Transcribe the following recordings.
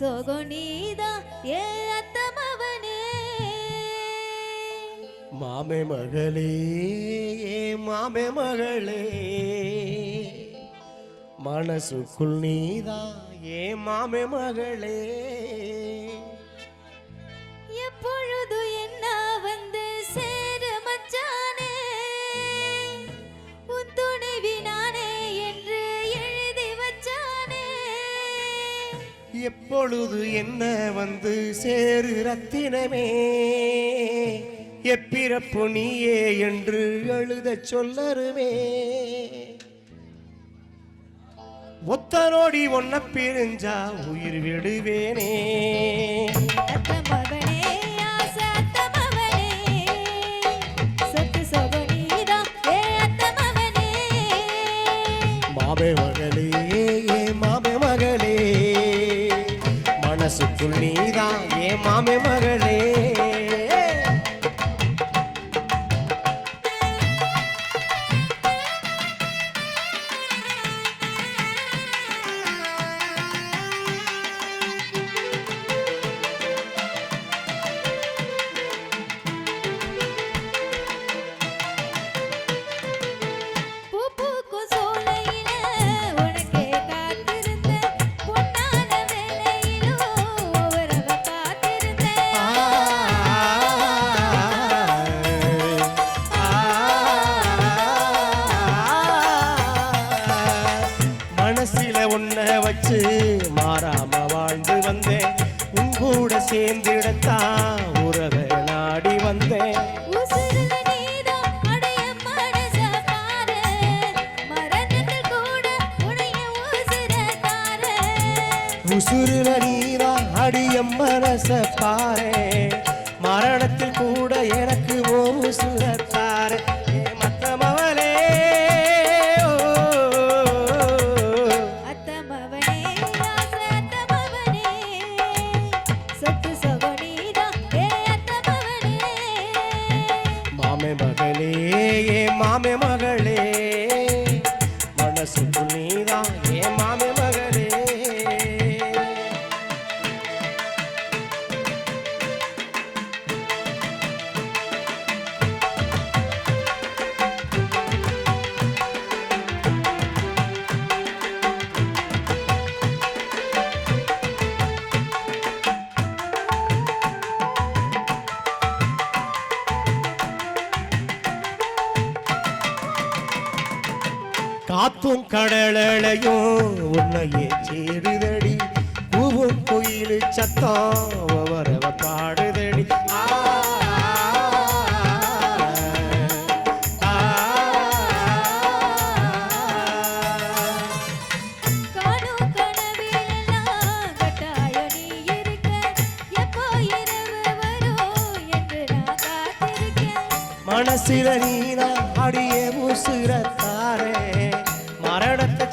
சோகம் நீதான் ஏ அத்தமவனே. மாமே மகளே மாமே மகளே. மனசுக்குள் நீதா ஏ மாமே மகளே. எப்பொழுது என்ன வந்து சேரு ரத்தினமே? எப்பிறப்பு நீயே என்று எழுதச் சொல்லருமே. ஒத்தனோடி ஒன்ன பிரிஞ்சா உயிர் விடுவேனே. மனசு மாறாம வாழ்ந்து வந்தேன். உன் கூட சேர்ந்திடத்தான் உறவை நாடி வந்தேன். உசுருல நீதான் நீரா அடியம் மனச பாரு மரணத்தில் கூட எனக்கு ஓ சுரத்த மகளே மாமே மகளே மனசுக்குள் நீதான் காத்தும் கடலையும் உன்னையே சேருதடி பூவும் கோயில் சத்தம் ஒவ்வொருவ பாடுதடி மனசில ஆ,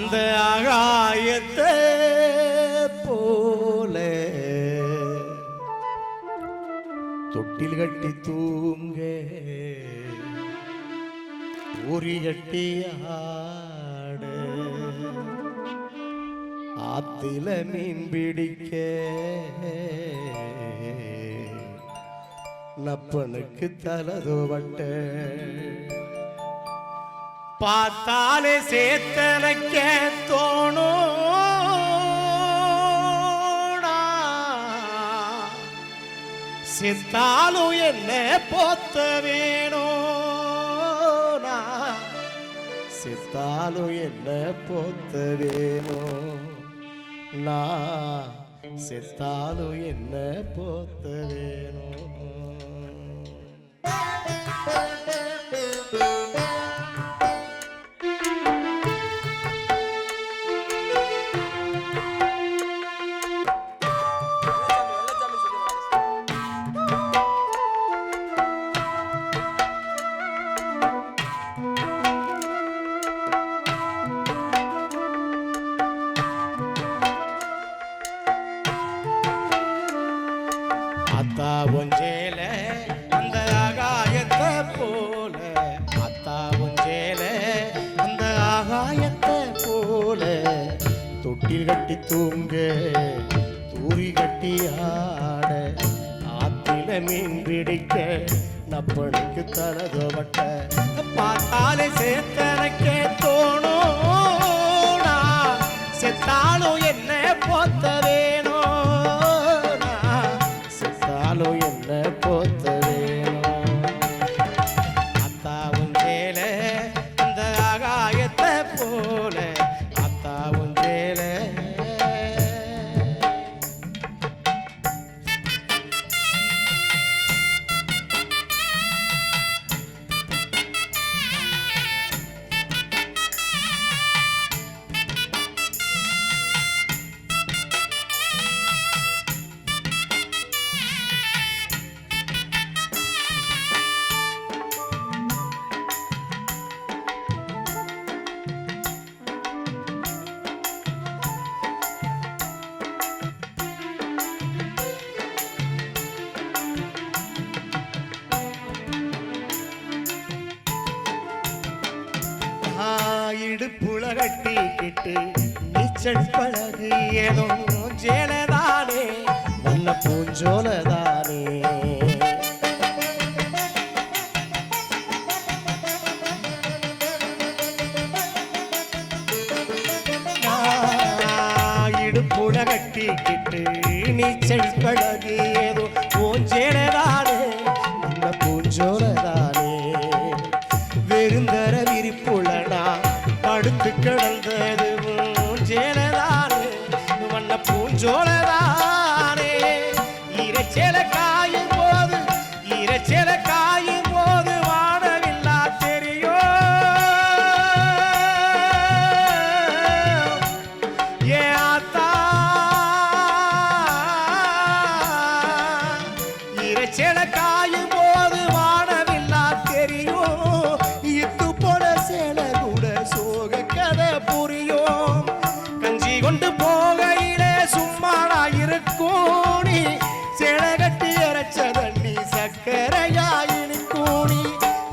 அந்த ஆகாயத்தை போல. தொட்டில் கட்டி தூங்க. ஊறி கட்டி ஆட. ஆத்தில மீன் பிடிக்க. நப்பனுக்கு தலதோவட்ட. பார்த்தாலே சேத்தலைக்க தோணுடா. செத்தாலும் என்ன போத்த வேணும் நான் செத்தாலும் என்ன போத்த வேணும் நான் செத்தாலும் என்ன போத்த வேணும் அத்தா அந்த ஆகாயத்தை போல. அத்தா ஒஞ்சேல அந்த ஆகாயத்தை போல. தொட்டில் கட்டி தூங்க தூரி கட்டி ஆட. ஆத்தில மீன் பிடிக்க நப்பனுக்கு தலதோவட்ட பார்த்தாலே சேர்த்தனக்கே தோணும் செத்தாலும் என்ன போத்தது வீடு புலகட்டி கிட்டு நீச்சல் பழகு ஏதோ ஜேலதானே? உன்ன பூஞ்சோலதானே? இடுப்புல கட்டிக்கிட்டு நீச்சல் பழகு ஏதோ கொண்டு போகையிலே சும்மாடா இருக்கும் நீ சேலை கட்டி இறைச்ச தண்ணி சக்கரையாயினுக்கும் நீ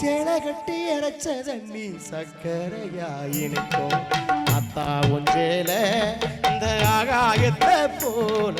சேலை கட்டி இறைச்ச தண்ணி சக்கரையாயினுக்கும் அத்தா உஞ்சேல இந்த ஆகாயத்தை போல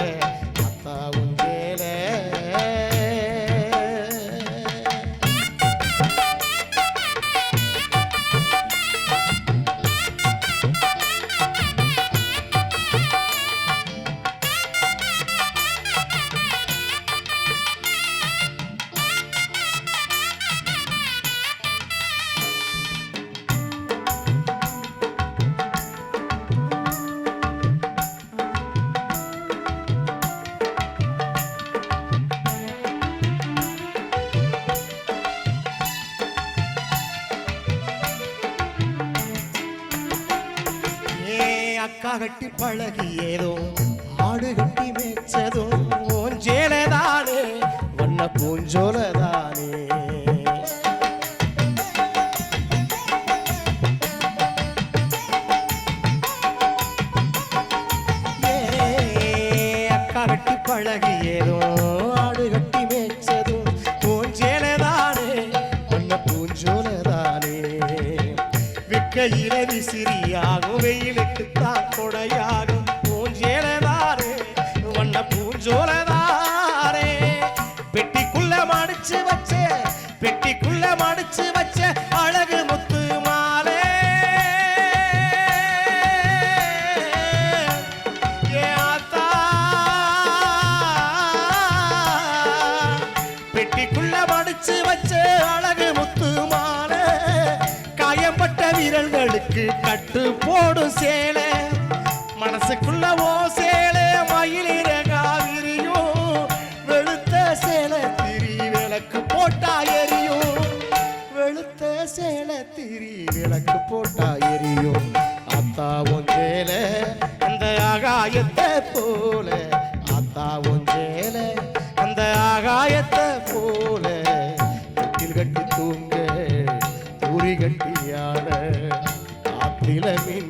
கட்டி பழகியதோ ஆடு கட்டி மேய்ச்சதோ ஓஞ்சேலதானே வண்ண பூஞ்சோலதானே. விக்கையில விசிறியாகும் வெயிலுக்கு தான் கொடையாகும். பூஞ்சேலதாரே வண்ண பூஞ்சோலதாரே பெட்டிக்குள்ள மடிச்சு கட்டு போடு சேலை. மனசுக்குள்ள ஓ சேலை மயிலிறகா காவிரியும். வெளுத்த சேலை திரி விளக்கு போட்டா எரியும். வெளுத்த சேலை திரி விளக்கு போட்டா எரியும். அத்தா சேலை அந்த ஆகாயத்தை போல. அத்தா சேலை அந்த ஆகாயத்தை போல. கட்டி தூங்க பரவின்